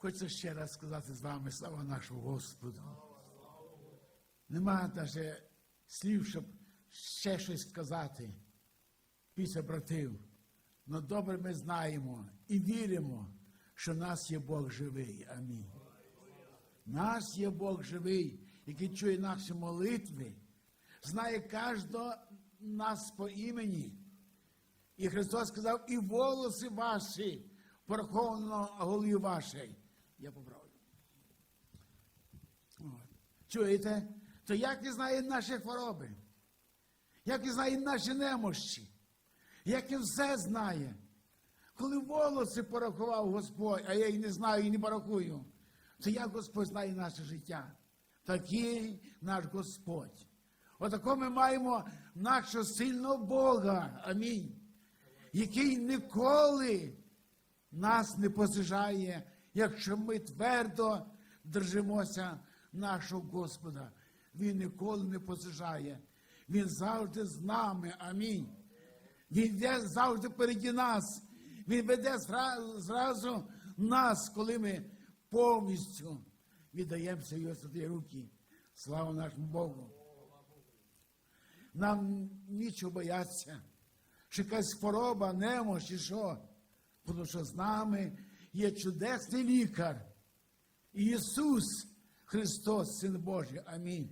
Хочу ще раз сказати з вами слава нашому Господу. Нема навіть слів, щоб ще щось сказати після братів. Но добре ми знаємо і віримо, що нас є Бог живий. Амінь. Нас є Бог живий, який чує наші молитви, знає кожного нас по імені. І Христос сказав, і волоси ваші пораховано голові вашій. Я поправлю. Чуєте? То як він знає наші хвороби? Як він знає наші немощі? Як він все знає? Коли волоси порахував Господь, а я їх не знаю і не порахую, то як Господь знає наше життя? Такий наш Господь. Отако ми маємо нашого сильного Бога. Амінь. Який ніколи нас не посижає, якщо ми твердо держимося нашого Господа. Він ніколи не посижає. Він завжди з нами. Амінь. Він йде завжди переді нас. Він веде зра- зразу нас, коли ми повністю віддаємося його святі руки. Слава нашому Богу. Нам нічого боятися, що якась хвороба, немощ і що. Тому що з нами є чудесний лікар. Ісус Христос, Син Божий. Амінь.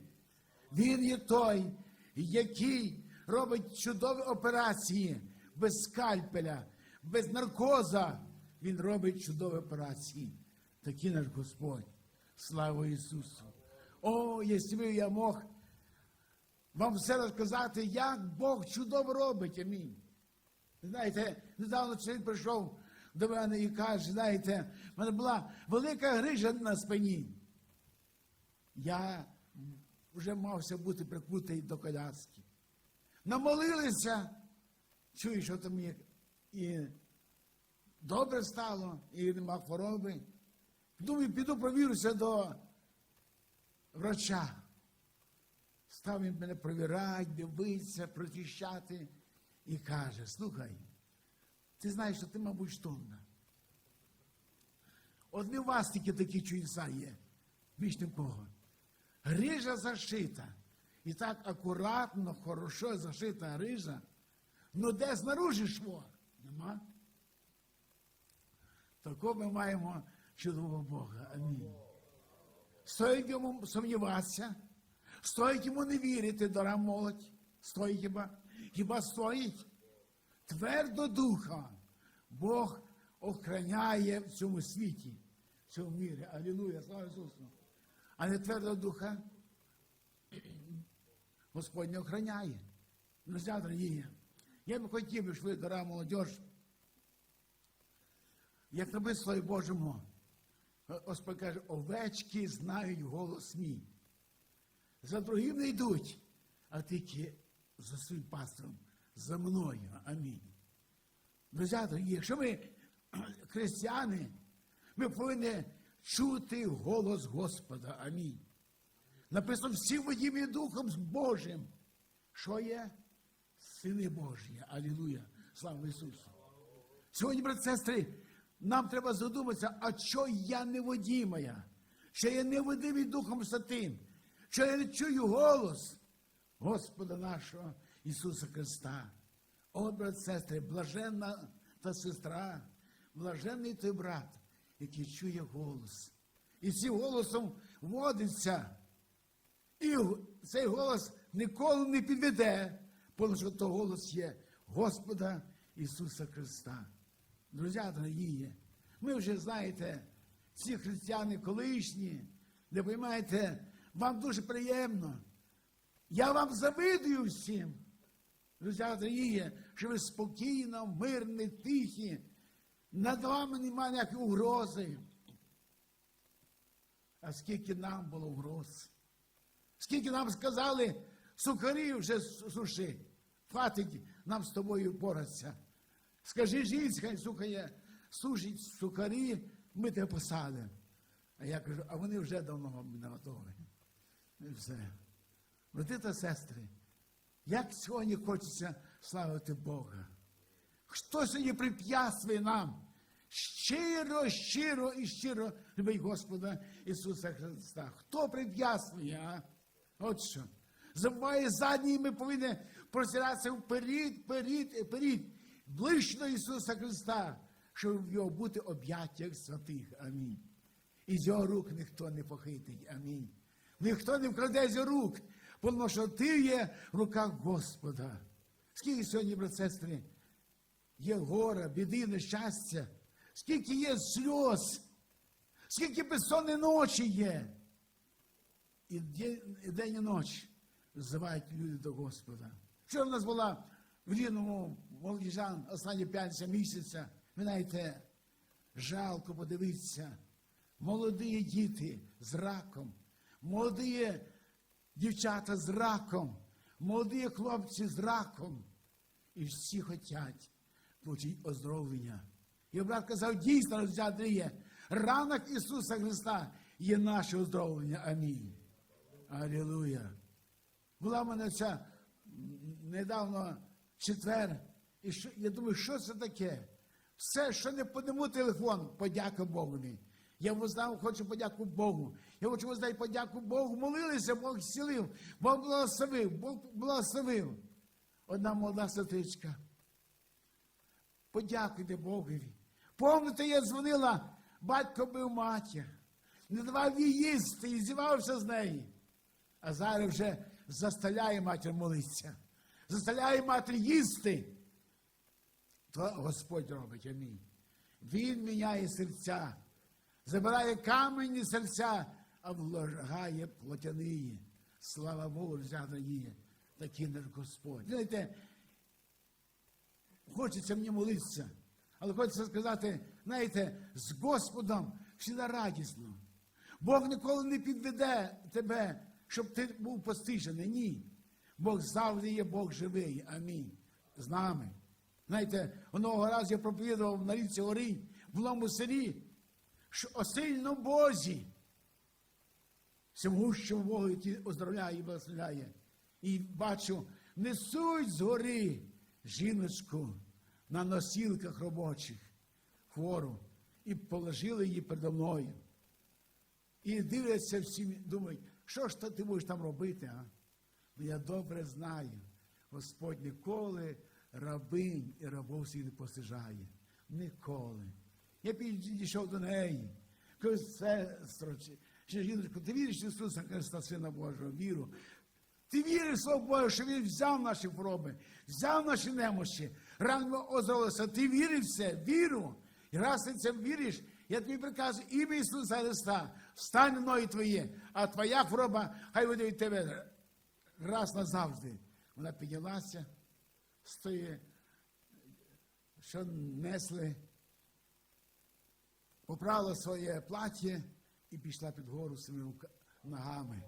Він є той, який робить чудові операції без скальпеля, без наркоза. Він робить чудові операції. Такий наш Господь. Слава Ісусу! О, б я мог вам все розказати, як Бог чудово робить. Амінь. Знаєте, недавно чоловік прийшов до мене і каже, знаєте, в мене була велика грижа на спині. Я вже мався бути прикутий до коляски. Намолилися, чую, що там є. І добре стало, і нема хвороби. Думаю, піду провірюся до врача. Став він мене провірати, дивитися, прочищати і каже: слухай, ти знаєш, що ти, мабуть, штомна. От не у вас тільки такі чудеса є, більш ні в кого. Грижа зашита. І так акуратно, хорошо зашита грижа. Ну де знаружи шво? Нема. Тако ми маємо чудового Бога. Амінь. Стоїть йому сумніватися, стоїть йому не вірити, дора молодь. Стоїть хіба? Хіба стоїть? Твердо духа. Бог охраняє в цьому світі, в цьому мірі. Алілуя, слава Ісусу. А не твердо духа. Господь не охраняє. Друзі, дорогі, я би хотів, щоб ви, дорога молодь, як на Слові Божому, Господь каже, овечки знають голос мій. За другим не йдуть, а тільки за своїм пастором, за мною. Амінь. Друзі, дорогі, якщо ми християни, ми повинні чути голос Господа. Амінь. Написано всі водімі Духом Божим. Що є? Сини Божі. Алілуя. Слава Ісусу. Сьогодні, брат сестри, нам треба задуматися, а що я не водімая? Що я не водимий Духом Святим? Що я не чую голос Господа нашого Ісуса Христа. О, брат сестри, блаженна та сестра, блаженний той брат, який чує голос. І цим голосом водиться. І цей голос ніколи не підведе, тому що то голос є Господа Ісуса Христа. Друзі, дорогі, ми вже знаєте, ці християни колишні, не розумієте, вам дуже приємно. Я вам завидую всім. Друзі, дорогі, що ви спокійно, мирні, тихі, над вами немає ніякої угрози. А скільки нам було угроз? Скільки нам сказали, сухарі вже суши, хватить нам з тобою боратися. Скажи жінці, хай слухає, сушить сухарі, ми тебе посадимо. А я кажу, а вони вже давно не готові. І все. Брати та сестри, як сьогодні хочеться славити Бога? Хто сьогодні прип'яствує нам, щиро, щиро і щиро любить Господа Ісуса Христа. Хто прип'ясує, а? От що. Забуває задній, ми повинні простиратися вперед, вперед, вперед, ближче до Ісуса Христа, щоб в його бути об'яттях святих. Амінь. І з його рук ніхто не похитить. Амінь. Ніхто не вкраде з його рук, тому що ти є в руках Господа. Скільки сьогодні, брат сестри, є гора, біди, нещастя, скільки є сльоз, скільки безсонні ночі є. І день, і ніч взивають люди до Господа. Вчора в нас була в Рівному молодіжан останні п'ятниця місяця. Ви знаєте, жалко подивитися. Молоді діти з раком, молоді дівчата з раком, молоді хлопці з раком. І всі хочуть отримати оздоровлення. І брат казав, дійсно, розглядає, ранок Ісуса Христа є наше оздоровлення. Амінь. Алілуя. Була в мене ця недавно четвер. І що, я думаю, що це таке? Все, що не подиму телефон, подяка Богові. Я воздав, хочу подяку Богу. Я хочу воздати подяку Богу. Молилися, Бог зцілив, Бог благословив, Бог благословив. Одна молода сестричка. Подякуйте Богові. Помните, я дзвонила, батько бив матір, не давав їй їсти і зівався з неї. А зараз вже заставляє матір молитися, заставляє матір їсти. То Господь робить, амінь. Він міняє серця, забирає камені серця, а влагає плотяниї. Слава Богу, взяти її. Такий наш Господь. Знаєте, хочеться мені молитися, але хочеться сказати, знаєте, з Господом всіда радісно. Бог ніколи не підведе тебе, щоб ти був постижений. Ні. Бог завжди є Бог живий. Амінь. З нами. Знаєте, одного разу я проповідував на річці Оринь в новому селі, що о сильно Бозі, всемогущому Богу, який оздоровляє і благословляє. І бачу, несуть з гори жіночку на носілках робочих, хвору, і положили її передо мною. І дивляться всі, думають, що ж ти будеш там робити, а? Ну я добре знаю, Господь ніколи рабинь і рабов свій не посижає. Ніколи. Я підійшов до неї. Кажу, сестро, чи- жіночко, ти віриш Ісуса Христа, Сина Божого, віру. Ти віриш, Слово Боже, що Він взяв наші хвороби, взяв наші немощі, рано оздоровився. Ти віриш в це? Віру. І раз ти це віриш, я тобі приказую ім'я Ісуса Христа, встань на ноги твої, а твоя хвороба хай буде від тебе раз назавжди. Вона піднялася з тої, що несли, поправила своє плаття і пішла під гору своїми ногами.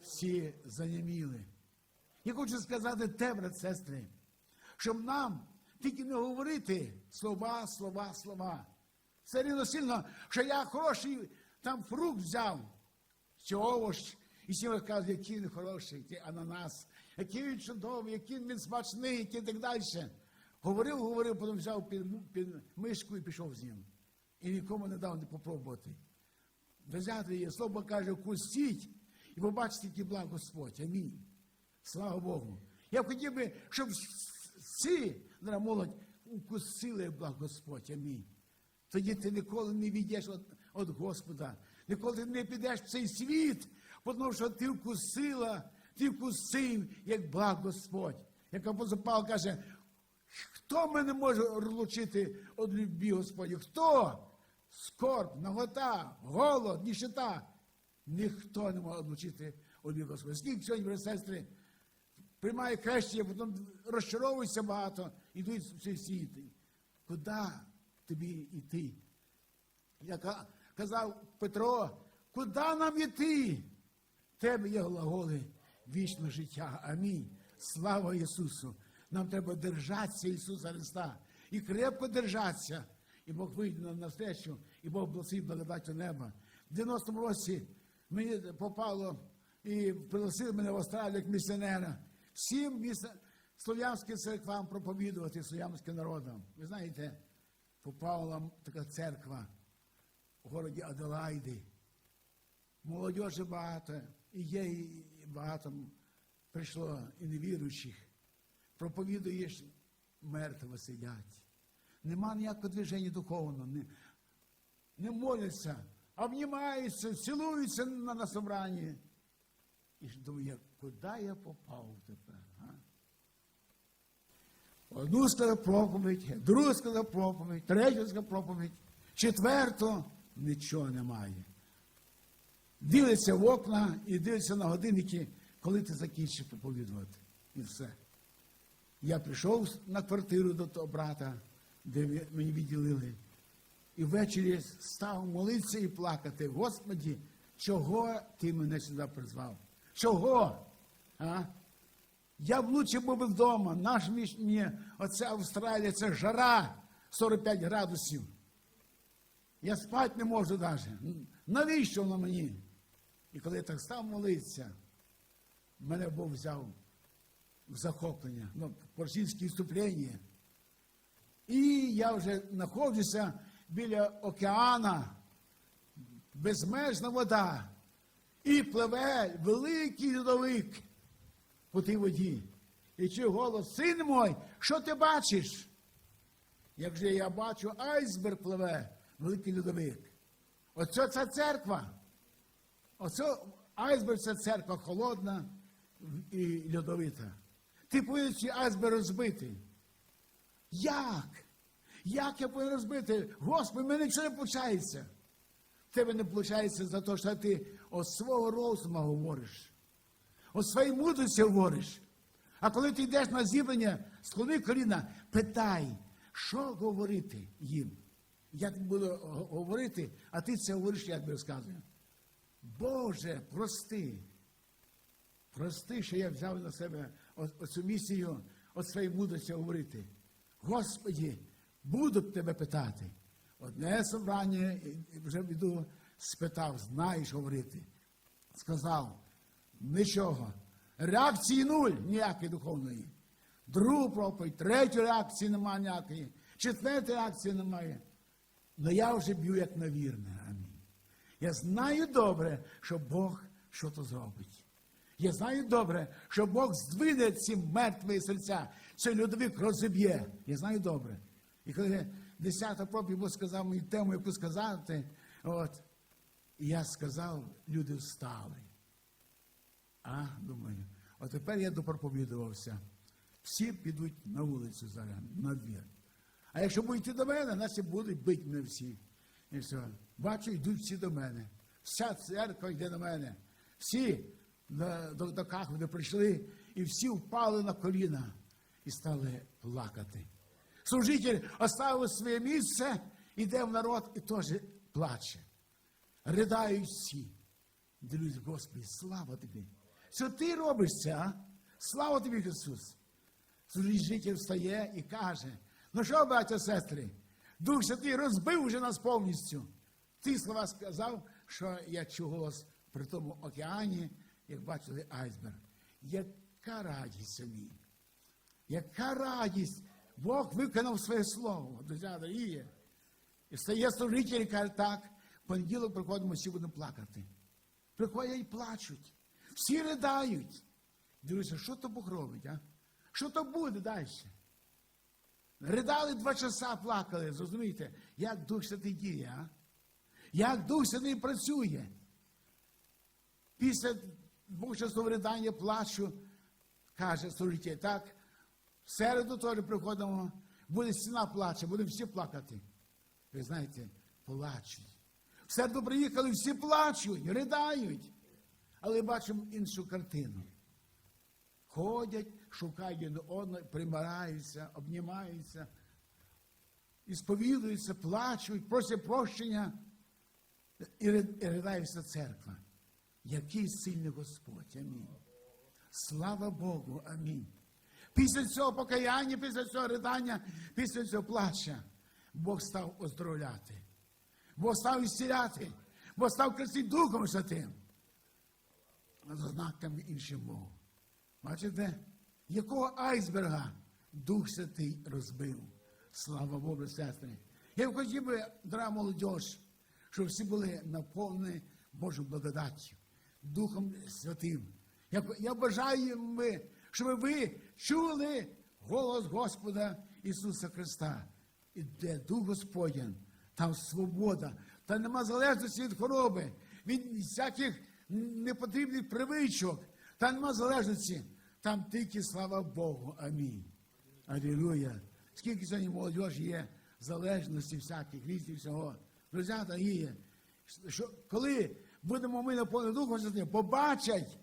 Всі заніміли. Я хочу сказати те, брат, сестри, щоб нам тільки не говорити слова, слова, слова. Це рівно сильно, що я хороший там фрукт взяв, чи овощ, і всі кажуть, який він хороший, який ананас, який він чудовий, який він смачний, який так далі. Говорив, говорив, потім взяв під, під мишку і пішов з ним. І нікому не дав не попробувати. Взяти її, слово каже, вкусіть і побачите, який благ Господь. Амінь. Слава Богу. Я хотів би, щоб всі, дорога молодь, укусили благ Господь. Амінь. Тоді ти ніколи не відійдеш від, Господа. Ніколи не підеш в цей світ, тому що ти вкусила, ти вкусив, як благ Господь. Як апостол Павло каже, хто мене може розлучити від любві Господі? Хто? Скорб, нагота, голод, ніщита. Ніхто не може відлучити від любві Скільки сьогодні, брати сестри, приймає хрещення, потім розчаровуються багато, йдуть в цей світ. Куди тобі йти? Як казав Петро, куди нам йти? Тебе є глаголи вічного життя. Амінь. Слава Ісусу! Нам треба держатися Ісуса Христа і крепко держатися. І Бог вийде нам навстречу, і Бог благословить благодаттю неба. В 90-му році мені попало і пригласили мене в Австралію як місіонера. Всім міс... слов'янським церквам проповідувати слов'янським народам. Ви знаєте, попала така церква в городі Аделайди. Молодежі багато, і є і багато прийшло і невіруючих. Проповідуєш, мертво сидять. Нема ніякого движення духовного. Не, не моляться, обнімаються, цілуються на, на собранні. І ж думаю, куди я попав тепер? А? Одну сказав проповідь, другу сказав проповідь, третю сказав проповідь, четверту нічого немає. Дивиться в окна і дивиться на годинники, коли ти закінчиш проповідувати. І все. Я прийшов на квартиру до того брата, де мені відділили. І ввечері став молитися і плакати. Господі, чого ти мене сюди призвав? Чого? А? Я б лучше був вдома. Наш між мені, оця Австралія, це жара 45 градусів. Я спати не можу навіть. Навіщо воно мені? І коли я так став молитися, мене Бог взяв в захоплення, ну, по російське вступлення. І я вже знаходжуся біля океана, безмежна вода, і пливе великий льодовик по тій воді. І чую голос, син мой, що ти бачиш? Як же я бачу, айсберг пливе, великий льодовик. Оце ця церква. Оце айсберг це церква холодна і льодовита. Ти повинен цей айсберг розбити. Як? Як я повинен розбити? Господи, в мене нічого не виходить. В тебе не виходить за те, що ти от свого розуму говориш, от своїй мудрості говориш. А коли ти йдеш на зібрання, склони коліна, питай, що говорити їм. Я буду говорити, а ти це говориш, я тобі розказую. Боже, прости. Прости, що я взяв на себе оцю місію от своєї мудрості говорити. Господі, буду тебе питати. Одне собрання вже йду, спитав, знаєш говорити. Сказав, нічого. Реакції нуль, ніякої духовної. Другу проповідь, третю реакції немає ніякої, четвертої реакції немає. Але я вже б'ю як на вірне. Амінь. Я знаю добре, що Бог щось зробить. Я знаю добре, що Бог здвине ці мертві серця, цей льодовик розіб'є. Я знаю добре. І коли десята проповідь сказав мені тему, яку сказати, от, і я сказав, люди встали. А, думаю, от тепер я допроповідувався. Всі підуть на вулицю зараз, на двір. А якщо будуть до мене, значить будуть бити мене всі. І все. Бачу, йдуть всі до мене. Вся церква йде до мене. Всі до, до, до Кахви прийшли, і всі впали на коліна і стали плакати. Служитель оставив своє місце, іде в народ і теж плаче. Ридають всі. Дивлюсь, Господи, слава тобі. Що ти робиш це, а? Слава тобі, Ісус. Служитель встає і каже: ну що, браття, сестри, Дух Святий розбив вже нас повністю. Ті слова сказав, що я чув при тому океані, як бачили айсберг. Яка радість самі. Яка радість! Бог виконав своє слово, друзі дорогі. І стає служитель і каже, так, понеділок приходимо, всі будемо плакати. Приходять і плачуть. Всі ридають. Дивлюся, що то Бог робить, а? Що то буде далі? Ридали два часа, плакали, зрозумієте, як Дух Святий діє, а? Як Дух Святий працює. Після двох часов ридання плачу, каже служитель, так, в середу теж приходимо, буде стіна плаче, будемо всі плакати. Ви знаєте, плачуть. В середу приїхали, всі плачуть, riдають. Але бачимо іншу картину. Ходять, шукають один одного, примираються, обнімаються, і сповідуються, плачуть, просять прощення. І ри- і ридає вся церква. Який сильний Господь. Амінь. Слава Богу, амінь. Після цього покаяння, після цього ридання, після цього плача, Бог став оздоровляти. Бог став ісціляти. Бог став красити Духом Святим. За знаками іншим Богу. Бачите, якого айсберга Дух Святий розбив. Слава Богу, сестри. Я хотів би, дорога молодь, щоб всі були наповнені Божою благодаттю, Духом Святим. Я, я бажаю, щоб ви чули голос Господа Ісуса Христа. І де Дух Господень, там свобода, там нема залежності від хвороби, від всяких непотрібних привичок, там нема залежності, там тільки слава Богу. Амінь. Алілуя. Скільки сьогодні молодіжі є залежності всяких, різних всього. Друзі, є. Що, коли будемо ми наповнені Духом Святим, побачать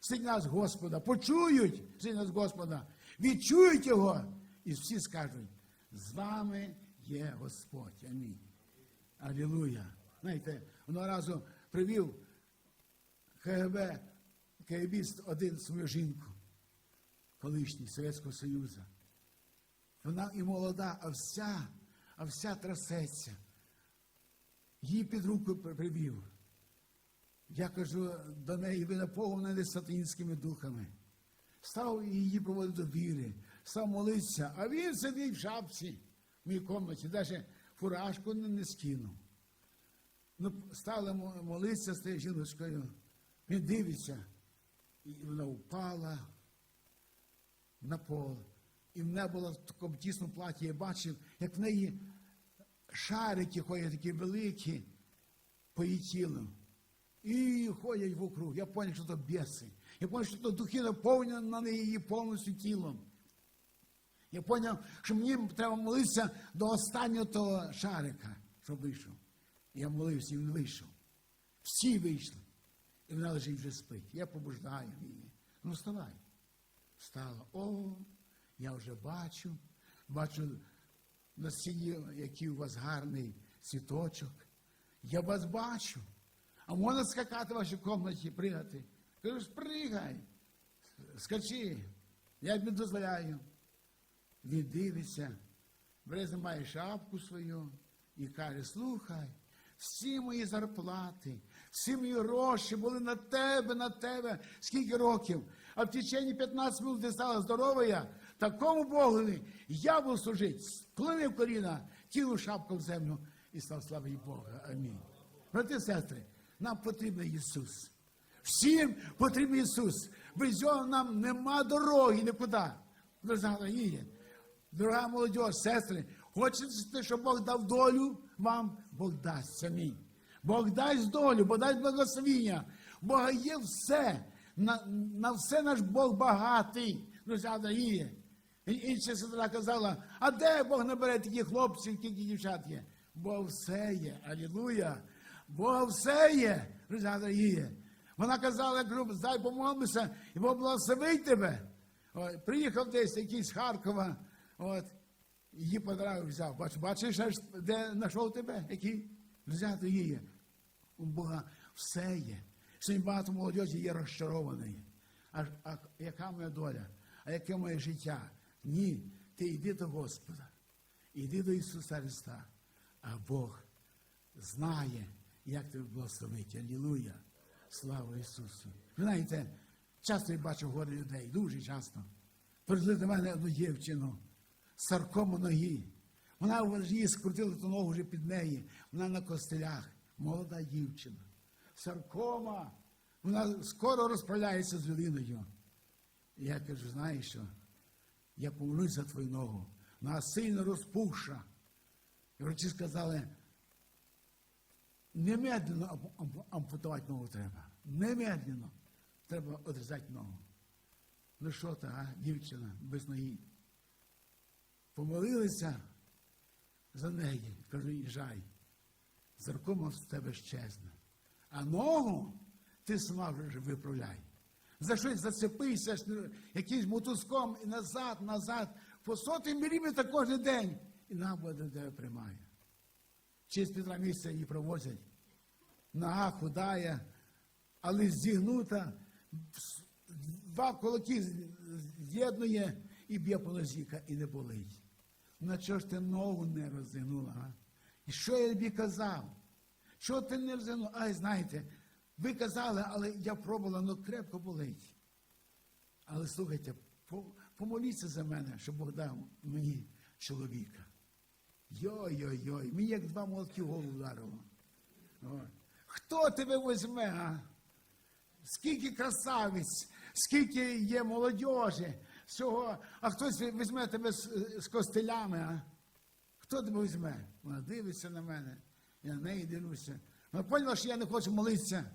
сильний нас Господа, почують сильний нас Господа, відчують Його, і всі скажуть, з вами є Господь. Амінь. Алілуя. Знаєте, одного разу привів КГБ, КГБіст один свою жінку, колишній Совєтського Союзу. Вона і молода, а вся, а вся трясеться. Її під руку привів. Я кажу до неї, ви наповнені сатанінськими духами. Став її проводити до віри, став молитися, а він сидить в шапці в моїй кімнаті, навіть фуражку не, скинув. Ну, стали молитися з тією жіночкою. Він дивиться, і вона впала на пол. І в мене було в такому тісному платі, я бачив, як в неї шарики ходять такі великі по її тілу. І ходять вокруг. Я зрозумів, що це біси. Я зрозумів, що це духи наповнені на її повністю тілом. Я зрозумів, що мені треба молитися до останнього того шарика, що вийшов. Я молився, і він вийшов. Всі вийшли. І вона лежить вже спить. Я побуждаю її. Ну, вставай. Встала. О, я вже бачу, бачу на стіні, який у вас гарний цвіточок. Я вас бачу. А можна скакати в вашій кімнаті, пригати. Кажу, пригай, скачи. Я тобі дозволяю. Він дивиться, знімає шапку свою і каже, слухай, всі мої зарплати, всі мої гроші були на тебе, на тебе, скільки років. А в течение 15 минут ти стала здорова такому Богові я буду служити. Склонив коліна, кинув шапку в землю і став славити Бога. Амінь. Брати сестри, нам потрібен Ісус. Всім потрібен Ісус. Без нього нам нема дороги нікуди. Дорога молодь, сестри, хочете, щоб Бог дав долю вам, Бог дасть самі. Бог дасть долю, Бог дасть благословіння. Бога є все. На, на все наш Бог багатий. Друзі, є. І інша сестра казала, а де Бог набере таких хлопців, скільки дівчат є? Бог все є. Алілуя. Бог все є. Є. Вона казала, кажу, дай помолимося, і Бог благословить тебе. От, приїхав десь якийсь з Харкова, от, її подарунок взяв. Бач, бачиш, аж де знайшов тебе, який взяти її. У Бога все є. Сьогодні багато молодежі є розчарованої. А, а яка моя доля? А яке моє життя? Ні, ти йди до Господа, йди до Ісуса Христа, а Бог знає, як тебе благословити. Алілуя. Слава Ісусу. Ви знаєте, часто я бачу горе людей, дуже часто. Прийшли до мене одну дівчину з саркому ноги. Вона вже її скрутила ту ногу вже під неї. Вона на костелях. Молода дівчина. Саркома. Вона скоро розправляється з людиною. І я кажу, знаєш що? Я помолюсь за твою ногу. Вона сильно розпухша. І врачі сказали, немедленно ампу- ампу- ампутувати ногу треба. Немедленно треба одрізати ногу. Ну що ти, а, дівчина без ноги? Помолилися за неї, кажу, їжджай. Заркома з тебе щезне. А ногу ти сама вже виправляй. За щось зацепися якимсь мотузком і назад, назад, по сотий міліметр кожен день. І нам буде тебе приймає. Через півтора місяця її провозять. Нога худая, але зігнута, два кулаки з'єднує і б'є по нозі, і не болить. На чого ж ти ногу не розігнула? А? І що я тобі казав? Чого ти не розігнула? Ай, знаєте, ви казали, але я пробувала, ну крепко болить. Але слухайте, помоліться за мене, щоб Бог дав мені чоловіка. Йой-йой-йой, мені як два молотки голову вдарило. Хто тебе візьме, а? Скільки красавиць, скільки є молодіжі, всього, а хтось візьме тебе з, з костелями, а? Хто тебе візьме? Вона дивиться на мене, я на неї дивлюся. Вона поняла, що я не хочу молитися.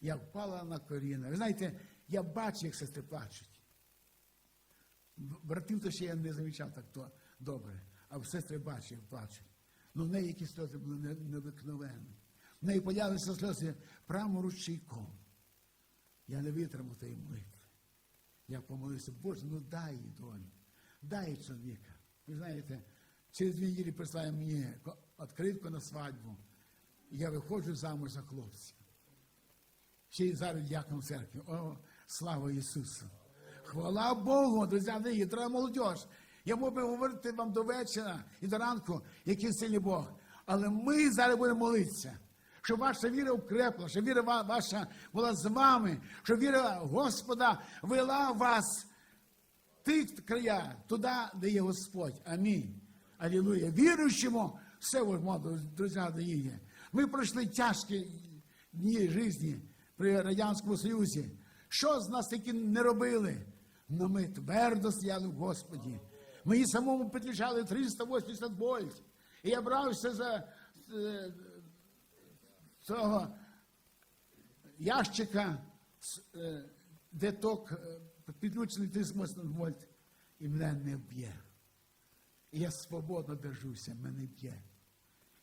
Я впала на коліна. Ви знаєте, я бачу, як сестри плачуть. Братів то ще я не замічав так то добре, а в сестри бачу, як плачуть. Ну в неї якісь сльози були не- необикновенні. В неї появилися сльози прямо ручейком. Я не витримав тієї молитви. Я помолився, Боже, ну дай їй долю, дай їй чоловіка. Ви знаєте, через дві неділі прислали мені відкритку на свадьбу. Я виходжу замуж за хлопця. Ще й зараз дякую церкві. О, слава Ісусу! Хвала Богу, друзі, дорогі, дорога молодь. Я мог би говорити вам до вечора і до ранку, який сильний Бог. Але ми зараз будемо молитися, щоб ваша віра укрепла, щоб віра ваша була з вами, щоб віра Господа вела вас ті края, туди, де є Господь. Амінь. Алілуя. Віруючому все можливо, друзі, дорогі. Ми пройшли тяжкі дні житті при Радянському Союзі. Що з нас таки не робили? Но ми твердо стояли в Господі. Мені самому підключали 380 вольт. І я брався за е, цього ящика, е, де ток е, підключений 380 вольт, і мене не б'є. І я свободно держуся, мене б'є.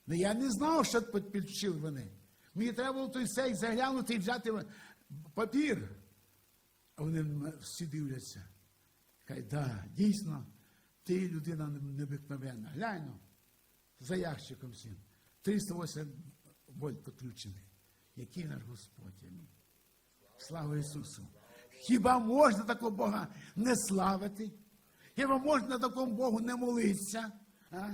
Ну я не знав, що під- підключили вони. Мені треба було той сей заглянути і взяти папір. А вони всі дивляться. Кажуть, да, дійсно, ти людина необикновенна. Глянь, ну, за ящиком всім. 308 вольт підключений. Який наш Господь. Амінь. Слава Ісусу! Хіба можна такого Бога не славити? Хіба можна такому Богу не молитися? А?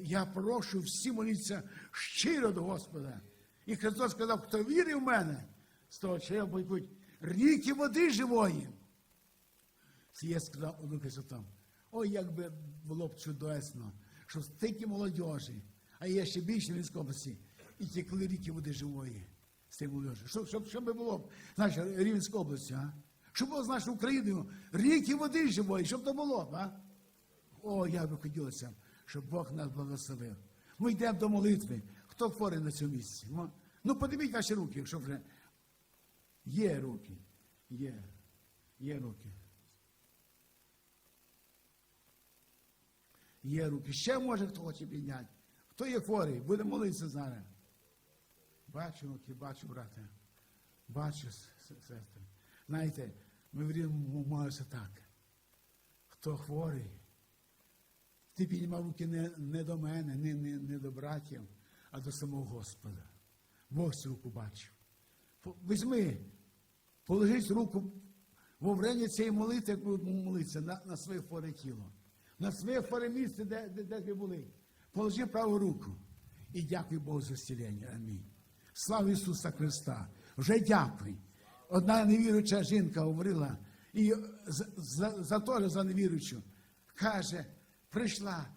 Я прошу всі молитися щиро до Господа. І Христос сказав, хто вірить в мене, з того чрева будуть ріки води живої. Я сказав у Святому. Ой, як би було б чудесно, що стільки молодежі, а є ще більше в і текли ріки води живої з цієї молодежі. Що, що, що би було б з нашої Рівненської області, а? Щоб було з нашою Україною ріки води живої, щоб то було б, а? О, я би хотілося, щоб Бог нас благословив. Ми йдемо до молитви. Хто хворий на цьому місці? Ну, подивіть ваші руки, якщо вже є руки. Є. Є руки. Є руки. Ще може хто хоче підняти. Хто є хворий? Буде молитися зараз. Бачу руки, бачу, брате. Бачу, сестри. Знаєте, ми в Рівному молимося так. Хто хворий? Ти піднімав руки не, не до мене, не, не, не до братів, а до самого Господа. Бог цю руку бачив. Візьми, положись руку во время цієї молитви, як молитися, на, на своє хворе тіло, на своє хворе місце, де, де, де ви були. Положи праву руку і дякуй Богу за зцілення. Амінь. Слава Ісуса Христа! Вже дякуй. Одна невіруюча жінка говорила, і за, за, за за невіруючу, каже, прийшла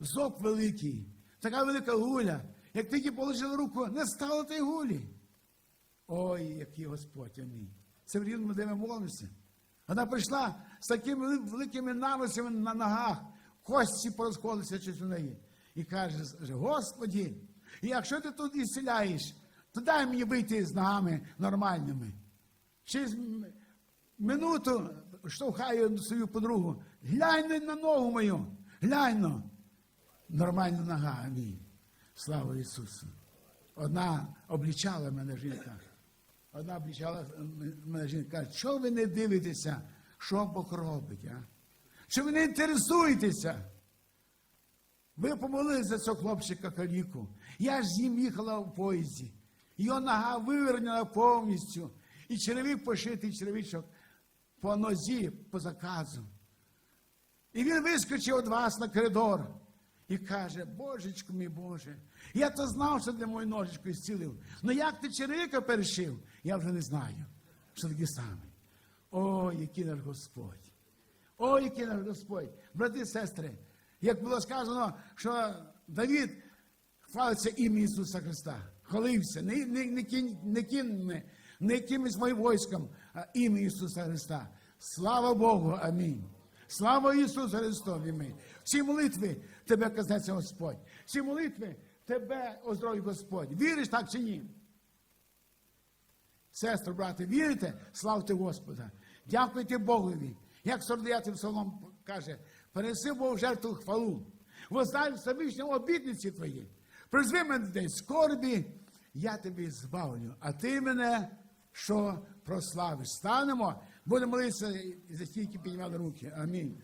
зоб великий, така велика гуля. Як тільки положила руку, не стало тієї гулі. Ой, який Господь, амінь. Це в рівному, де ми молимося. Вона прийшла з такими великими наросами на ногах, кості порозходилися через неї. І каже, Господі, якщо ти тут ісціляєш, то дай мені вийти з ногами нормальними. Через минуту штовхаю свою подругу. Глянь на ногу мою, глянь. но». Нормальна нога, амінь. Слава Ісусу. Одна облічала мене жінка. Одна облічала мене жінка. Каже, що ви не дивитеся, що Бог робить, а? Що ви не інтересуєтеся? Ви помолилися за цього хлопчика каліку. Я ж з ним їхала в поїзді. Його нога вивернена повністю. І черевик пошитий черевичок по нозі, по заказу. І він вискочив від вас на коридор і каже, Божечко мій Боже, я то знав, що для мою ножичку зцілив. Ну як ти черевика перешив, я вже не знаю, що таке саме. О, який наш Господь! О, який наш Господь! Брати і сестри, як було сказано, що Давід хвалиться ім'я Ісуса Христа. Хвалився не, не, не, не кіньми, не якимось моїм войском, а ім'я Ісуса Христа. Слава Богу, амінь. Слава Ісусу Христові ми. Всі молитви тебе казнеться Господь. Всі молитви тебе оздоровить Господь. Віриш так чи ні? Сестри, брати, вірите? Славте Господа. Дякуйте Богові. Як 49 псалом каже, переси Богу жертву хвалу. Воздай всевишньому обітниці твої. Призви мене десь скорбі, я тебе збавлю. А ти мене що прославиш? Станемо, будемо молитися і за стільки піднімали руки. Амінь.